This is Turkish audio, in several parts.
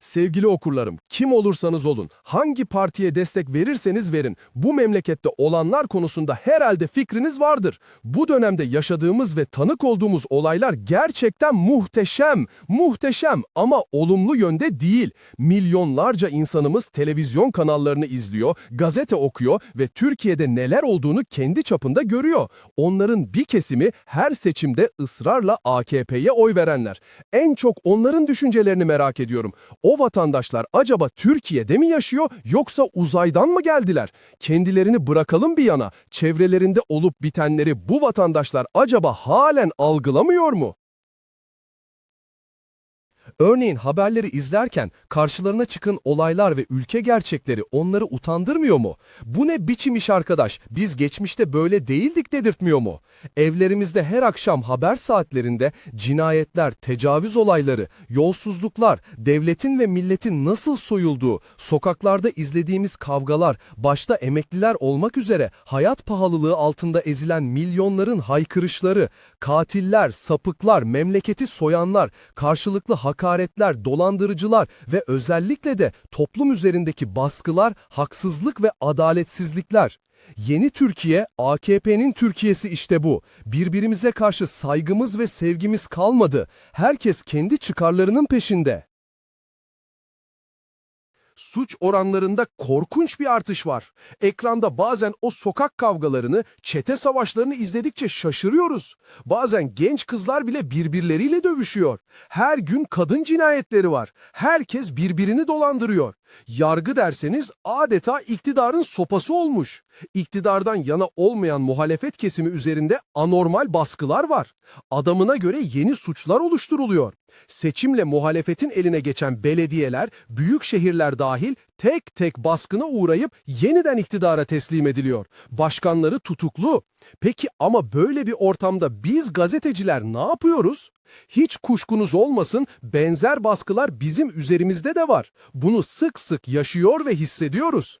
Sevgili okurlarım, kim olursanız olun, hangi partiye destek verirseniz verin, bu memlekette olanlar konusunda herhalde fikriniz vardır. Bu dönemde yaşadığımız ve tanık olduğumuz olaylar gerçekten muhteşem, muhteşem ama olumlu yönde değil. Milyonlarca insanımız televizyon kanallarını izliyor, gazete okuyor ve Türkiye'de neler olduğunu kendi çapında görüyor. Onların bir kesimi her seçimde ısrarla AKP'ye oy verenler. En çok onların düşüncelerini merak ediyorum. Vatandaşlar acaba Türkiye'de mi yaşıyor yoksa uzaydan mı geldiler? Kendilerini bırakalım bir yana. Çevrelerinde olup bitenleri bu vatandaşlar acaba halen algılamıyor mu? Örneğin haberleri izlerken karşılarına çıkın olaylar ve ülke gerçekleri onları utandırmıyor mu? Bu ne biçim iş arkadaş, biz geçmişte böyle değildik dedirtmiyor mu? Evlerimizde her akşam haber saatlerinde cinayetler, tecavüz olayları, yolsuzluklar, devletin ve milletin nasıl soyulduğu, sokaklarda izlediğimiz kavgalar, başta emekliler olmak üzere hayat pahalılığı altında ezilen milyonların haykırışları, katiller, sapıklar, memleketi soyanlar, karşılıklı hakaretler, dolandırıcılar ve özellikle de toplum üzerindeki baskılar, haksızlık ve adaletsizlikler. Yeni Türkiye, AKP'nin Türkiye'si işte bu. Birbirimize karşı saygımız ve sevgimiz kalmadı. Herkes kendi çıkarlarının peşinde. Suç oranlarında korkunç bir artış var. Ekranda bazen o sokak kavgalarını, çete savaşlarını izledikçe şaşırıyoruz. Bazen genç kızlar bile birbirleriyle dövüşüyor. Her gün kadın cinayetleri var. Herkes birbirini dolandırıyor. Yargı derseniz adeta iktidarın sopası olmuş. İktidardan yana olmayan muhalefet kesimi üzerinde anormal baskılar var. Adamına göre yeni suçlar oluşturuluyor. Seçimle muhalefetin eline geçen belediyeler, büyük şehirler dahil tek tek baskına uğrayıp yeniden iktidara teslim ediliyor. Başkanları tutuklu. Peki ama böyle bir ortamda biz gazeteciler ne yapıyoruz? Hiç kuşkunuz olmasın benzer baskılar bizim üzerimizde de var. Bunu sık sık yaşıyor ve hissediyoruz.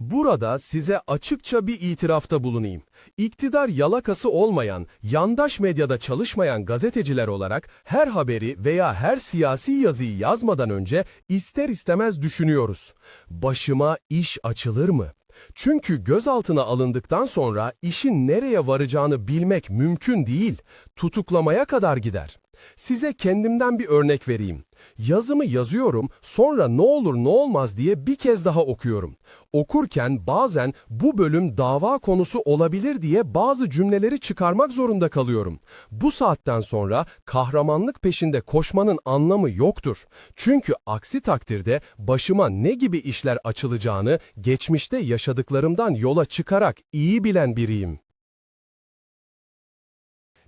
Burada size açıkça bir itirafta bulunayım. İktidar yalakası olmayan, yandaş medyada çalışmayan gazeteciler olarak her haberi veya her siyasi yazıyı yazmadan önce ister istemez düşünüyoruz. Başıma iş açılır mı? Çünkü gözaltına alındıktan sonra işin nereye varacağını bilmek mümkün değil. Tutuklamaya kadar gider. Size kendimden bir örnek vereyim. Yazımı yazıyorum, sonra ne olur ne olmaz diye bir kez daha okuyorum. Okurken bazen bu bölüm dava konusu olabilir diye bazı cümleleri çıkarmak zorunda kalıyorum. Bu saatten sonra kahramanlık peşinde koşmanın anlamı yoktur. Çünkü aksi takdirde başıma ne gibi işler açılacağını geçmişte yaşadıklarımdan yola çıkarak iyi bilen biriyim.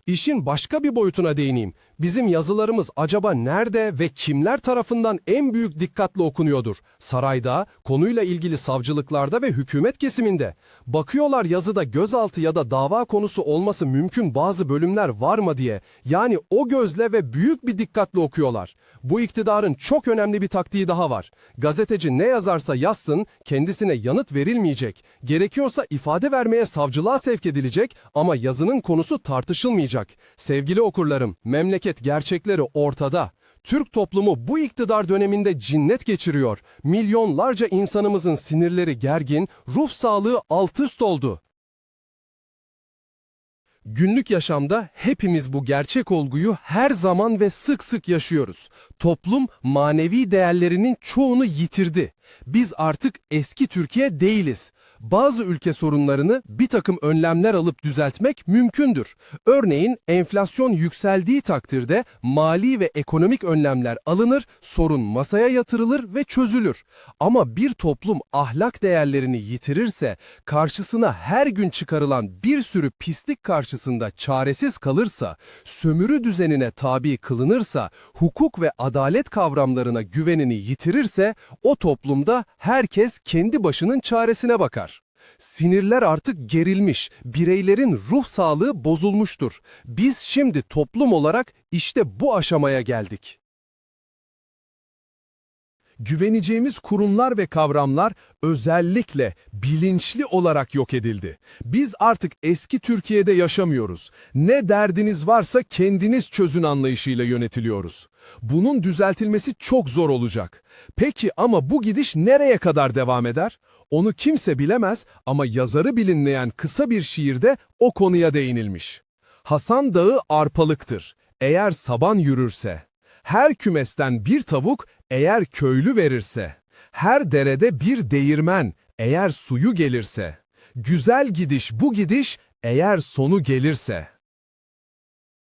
İşin başka bir boyutuna değineyim. Bizim yazılarımız acaba nerede ve kimler tarafından en büyük dikkatle okunuyordur? Sarayda, konuyla ilgili savcılıklarda ve hükümet kesiminde. Bakıyorlar yazıda gözaltı ya da dava konusu olması mümkün bazı bölümler var mı diye. Yani o gözle ve büyük bir dikkatle okuyorlar. Bu iktidarın çok önemli bir taktiği daha var. Gazeteci ne yazarsa yazsın, kendisine yanıt verilmeyecek. Gerekiyorsa ifade vermeye savcılığa sevk edilecek ama yazının konusu tartışılmayacak. Sevgili okurlarım, memleket gerçekleri ortada. Türk toplumu bu iktidar döneminde cinnet geçiriyor. Milyonlarca insanımızın sinirleri gergin, ruh sağlığı alt üst oldu. Günlük yaşamda hepimiz bu gerçek olguyu her zaman ve sık sık yaşıyoruz. Toplum manevi değerlerinin çoğunu yitirdi. Biz artık eski Türkiye değiliz. Bazı ülke sorunlarını bir takım önlemler alıp düzeltmek mümkündür. Örneğin enflasyon yükseldiği takdirde mali ve ekonomik önlemler alınır, sorun masaya yatırılır ve çözülür. Ama bir toplum ahlak değerlerini yitirirse, karşısına her gün çıkarılan bir sürü pislik karşısında çaresiz kalırsa, sömürü düzenine tabi kılınırsa, hukuk ve adalet kavramlarına güvenini yitirirse, o toplumda herkes kendi başının çaresine bakar. Sinirler artık gerilmiş, bireylerin ruh sağlığı bozulmuştur. Biz şimdi toplum olarak işte bu aşamaya geldik. Güveneceğimiz kurumlar ve kavramlar özellikle bilinçli olarak yok edildi. Biz artık eski Türkiye'de yaşamıyoruz. Ne derdiniz varsa kendiniz çözün anlayışıyla yönetiliyoruz. Bunun düzeltilmesi çok zor olacak. Peki ama bu gidiş nereye kadar devam eder? Onu kimse bilemez ama yazarı bilinmeyen kısa bir şiirde o konuya değinilmiş. Hasan Dağı arpalıktır. Eğer saban yürürse. Her kümesten bir tavuk eğer köylü verirse. Her derede bir değirmen eğer suyu gelirse. Güzel gidiş bu gidiş eğer sonu gelirse.